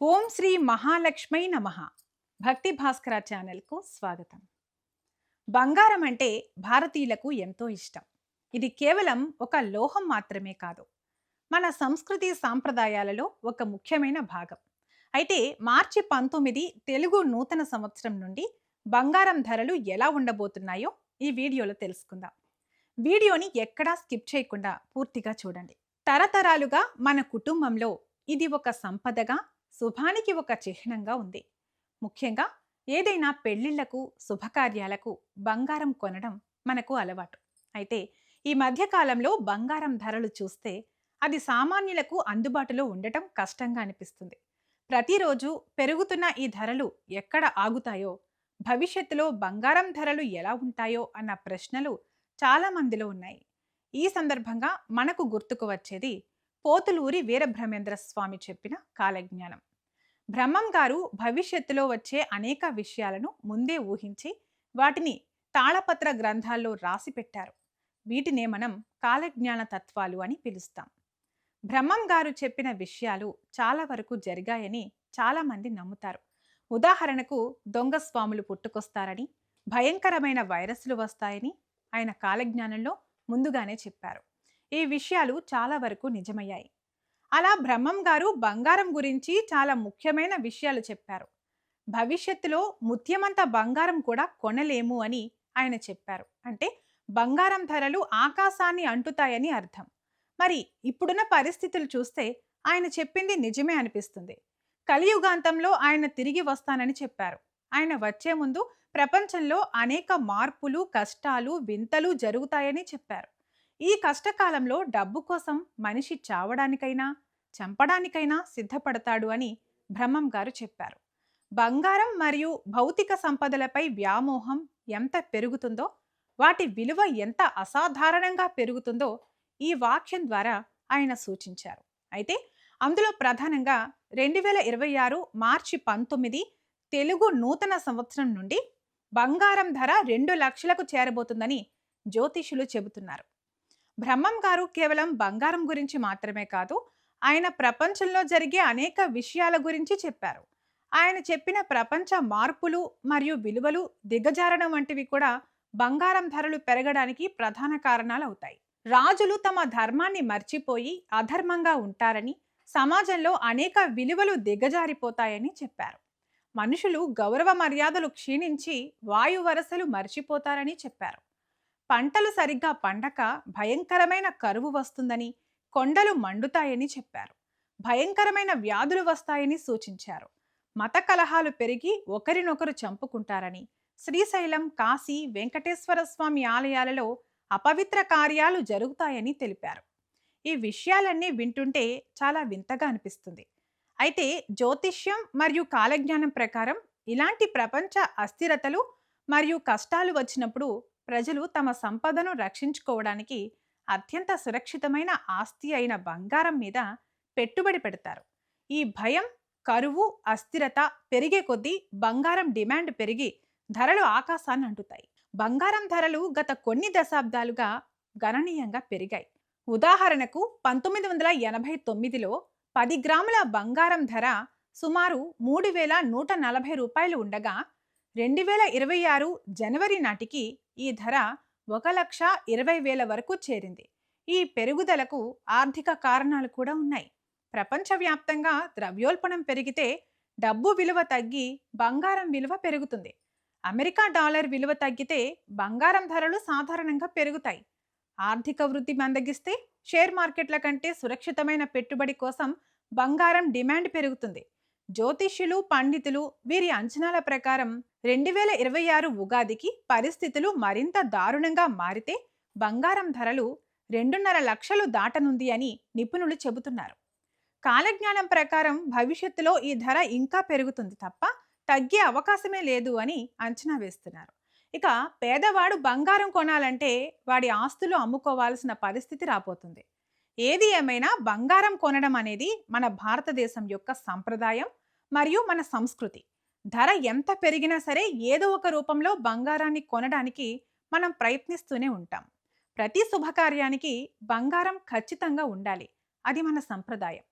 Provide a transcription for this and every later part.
ఓం శ్రీ మహాలక్ష్మై నమ. భక్తి భాస్కర ఛానల్కు స్వాగతం. బంగారం అంటే భారతీయులకు ఎంతో ఇష్టం. ఇది కేవలం ఒక లోహం మాత్రమే కాదు. మన సంస్కృతి సాంప్రదాయాలలో ఒక ముఖ్యమైన భాగం. అయితే మార్చి పంతొమ్మిది తెలుగు నూతన సంవత్సరం నుండి బంగారం ధరలు ఎలా ఉండబోతున్నాయో ఈ వీడియోలో తెలుసుకుందాం. వీడియోని ఎక్కడా స్కిప్ చేయకుండా పూర్తిగా చూడండి. తరతరాలుగా మన కుటుంబంలో ఇది ఒక సంపదగా శుభానికి ఒక చిహ్నంగా ఉంది. ముఖ్యంగా ఏదైనా పెళ్ళిళ్ళకు శుభకార్యాలకు బంగారం కొనడం మనకు అలవాటు. అయితే ఈ మధ్యకాలంలో బంగారం ధరలు చూస్తే అది సామాన్యులకు అందుబాటులో ఉండటం కష్టంగా అనిపిస్తుంది. ప్రతిరోజు పెరుగుతున్న ఈ ధరలు ఎక్కడ ఆగుతాయో భవిష్యత్తులో బంగారం ధరలు ఎలా ఉంటాయో అన్న ప్రశ్నలు చాలా మందిలో ఉన్నాయి. ఈ సందర్భంగా మనకు గుర్తుకు వచ్చేది పోతులూరి వీరబ్రహ్మేంద్ర స్వామి చెప్పిన కాలజ్ఞానం. బ్రహ్మం గారు భవిష్యత్తులో వచ్చే అనేక విషయాలను ముందే ఊహించి వాటిని తాళపత్ర గ్రంథాల్లో రాసి పెట్టారు. వీటినే మనం కాలజ్ఞాన తత్వాలు అని పిలుస్తాం. బ్రహ్మం గారు చెప్పిన విషయాలు చాలా వరకు జరిగాయని చాలామంది నమ్ముతారు. ఉదాహరణకు దొంగ స్వాములు పుట్టుకొస్తారని భయంకరమైన వైరస్లు వస్తాయని ఆయన కాలజ్ఞానంలో ముందుగానే చెప్పారు. ఈ విషయాలు చాలా వరకు నిజమయ్యాయి. అలా బ్రహ్మం గారు బంగారం గురించి చాలా ముఖ్యమైన విషయాలు చెప్పారు. భవిష్యత్తులో ముత్యమంత బంగారం కూడా కొనలేము అని ఆయన చెప్పారు. అంటే బంగారం ధరలు ఆకాశాన్ని అంటుతాయని అర్థం. మరి ఇప్పుడున్న పరిస్థితులు చూస్తే ఆయన చెప్పింది నిజమే అనిపిస్తుంది. కలియుగాంతంలో ఆయన తిరిగి వస్తానని చెప్పారు. ఆయన వచ్చే ముందు ప్రపంచంలో అనేక మార్పులు కష్టాలు వింతలు జరుగుతాయని చెప్పారు. ఈ కష్టకాలంలో డబ్బు కోసం మనిషి చావడానికైనా చంపడానికైనా సిద్ధపడతాడు అని బ్రహ్మం గారు చెప్పారు. బంగారం మరియు భౌతిక సంపదలపై వ్యామోహం ఎంత పెరుగుతుందో వాటి విలువ ఎంత అసాధారణంగా పెరుగుతుందో ఈ వాక్యం ద్వారా ఆయన సూచించారు. అయితే అందులో ప్రధానంగా రెండు వేల ఇరవై ఆరు మార్చి పంతొమ్మిది తెలుగు నూతన సంవత్సరం నుండి బంగారం ధర రెండు లక్షలకు చేరబోతుందని జ్యోతిషులు చెబుతున్నారు. బ్రహ్మం గారు కేవలం బంగారం గురించి మాత్రమే కాదు ఆయన ప్రపంచంలో జరిగే అనేక విషయాల గురించి చెప్పారు. ఆయన చెప్పిన ప్రపంచ మార్పులు మరియు విలువలు దిగజారడం వంటివి కూడా బంగారం ధరలు పెరగడానికి ప్రధాన కారణాలు అవుతాయి రాజులు తమ ధర్మాన్ని మర్చిపోయి అధర్మంగా ఉంటారని సమాజంలో అనేక విలువలు దిగజారిపోతాయని చెప్పారు. మనుషులు గౌరవ మర్యాదలు క్షీణించి వాయు వరసలు మర్చిపోతారని చెప్పారు. పంటలు సరిగ్గా పండక భయంకరమైన కరువు వస్తుందని కొండలు మండుతాయని చెప్పారు. భయంకరమైన వ్యాధులు వస్తాయని సూచించారు. మత కలహాలు పెరిగి ఒకరినొకరు చంపుకుంటారని శ్రీశైలం కాశీ వెంకటేశ్వర స్వామి ఆలయాలలో అపవిత్ర కార్యాలు జరుగుతాయని తెలిపారు. ఈ విషయాలన్నీ వింటుంటే చాలా వింతగా అనిపిస్తుంది. అయితే జ్యోతిష్యం మరియు కాలజ్ఞానం ప్రకారం ఇలాంటి ప్రపంచ అస్థిరతలు మరియు కష్టాలు వచ్చినప్పుడు ప్రజలు తమ సంపదను రక్షించుకోవడానికి అత్యంత సురక్షితమైన ఆస్తి అయిన బంగారం మీద పెట్టుబడి పెడతారు. ఈ భయం కరువు అస్థిరత పెరిగే కొద్దీ బంగారం డిమాండ్ పెరిగి ధరలు ఆకాశాన్ని అంటుతాయి. బంగారం ధరలు గత కొన్ని దశాబ్దాలుగా గణనీయంగా పెరిగాయి. ఉదాహరణకు పంతొమ్మిది వందల ఎనభై తొమ్మిదిలో పది గ్రాముల బంగారం ధర సుమారు మూడు వేల నూట నలభై రూపాయలు ఉండగా రెండు వేల ఇరవై ఆరు జనవరి నాటికి ఈ ధర ఒక లక్ష ఇరవై వేల వరకు చేరింది. ఈ పెరుగుదలకు ఆర్థిక కారణాలు కూడా ఉన్నాయి. ప్రపంచవ్యాప్తంగా ద్రవ్యోల్బణం పెరిగితే డబ్బు విలువ తగ్గి బంగారం విలువ పెరుగుతుంది. అమెరికా డాలర్ విలువ తగ్గితే బంగారం ధరలు సాధారణంగా పెరుగుతాయి. ఆర్థిక వృద్ధి మందగిస్తే షేర్ మార్కెట్ల కంటే సురక్షితమైన పెట్టుబడి కోసం బంగారం డిమాండ్ పెరుగుతుంది. జ్యోతిష్యులు పండితులు వీరి అంచనాల ప్రకారం రెండు వేల ఇరవై ఆరు ఉగాదికి పరిస్థితులు మరింత దారుణంగా మారితే బంగారం ధరలు రెండున్నర లక్షలు దాటనుంది అని నిపుణులు చెబుతున్నారు. కాలజ్ఞానం ప్రకారం భవిష్యత్తులో ఈ ధర ఇంకా పెరుగుతుంది తప్ప తగ్గే అవకాశమే లేదు అని అంచనా వేస్తున్నారు. ఇక పేదవాడు బంగారం కొనాలంటే వాడి ఆస్తులు అమ్ముకోవాల్సిన పరిస్థితి రాబోతుంది. ఏది ఏమైనా బంగారం కొనడం అనేది మన భారతదేశం యొక్క సంప్రదాయం మరియు మన సంస్కృతి. ధర ఎంత పెరిగినా సరే ఏదో ఒక రూపంలో బంగారాన్ని కొనడానికి మనం ప్రయత్నిస్తూనే ఉంటాం. ప్రతి శుభకార్యానికి బంగారం ఖచ్చితంగా ఉండాలి. అది మన సంప్రదాయం.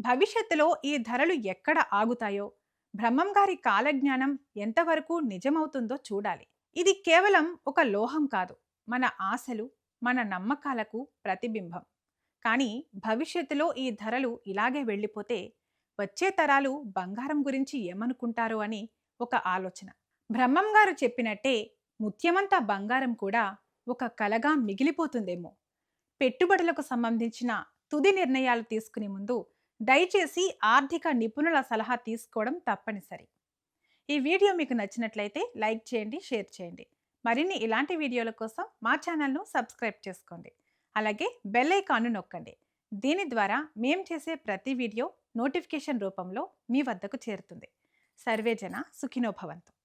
భవిష్యత్తులో ఈ ధరలు ఎక్కడ ఆగుతాయో బ్రహ్మం గారి కాలజ్ఞానం ఎంతవరకు నిజమవుతుందో చూడాలి. ఇది కేవలం ఒక లోహం కాదు. మన ఆశలు మన నమ్మకాలకు ప్రతిబింబం. కానీ భవిష్యత్తులో ఈ ధరలు ఇలాగే వెళ్ళిపోతే వచ్చే తరాలు బంగారం గురించి ఏమనుకుంటారో అని ఒక ఆలోచన. బ్రహ్మం గారు చెప్పినట్టే ముత్యమంతా బంగారం కూడా ఒక కలగా మిగిలిపోతుందేమో. పెట్టుబడులకు సంబంధించిన తుది నిర్ణయాలు తీసుకునే ముందు దయచేసి ఆర్థిక నిపుణుల సలహా తీసుకోవడం తప్పనిసరి. ఈ వీడియో మీకు నచ్చినట్లయితే లైక్ చేయండి షేర్ చేయండి. మరిన్ని ఇలాంటి వీడియోల కోసం మా ఛానల్ను సబ్స్క్రైబ్ చేసుకోండి. అలాగే బెల్ ఐకాన్ను నొక్కండి. దీని ద్వారా మేం చేసే ప్రతి వీడియో నోటిఫికేషన్ రూపంలో మీ వద్దకు చేరుతుంది. సర్వేజన సుఖినోభవంతు.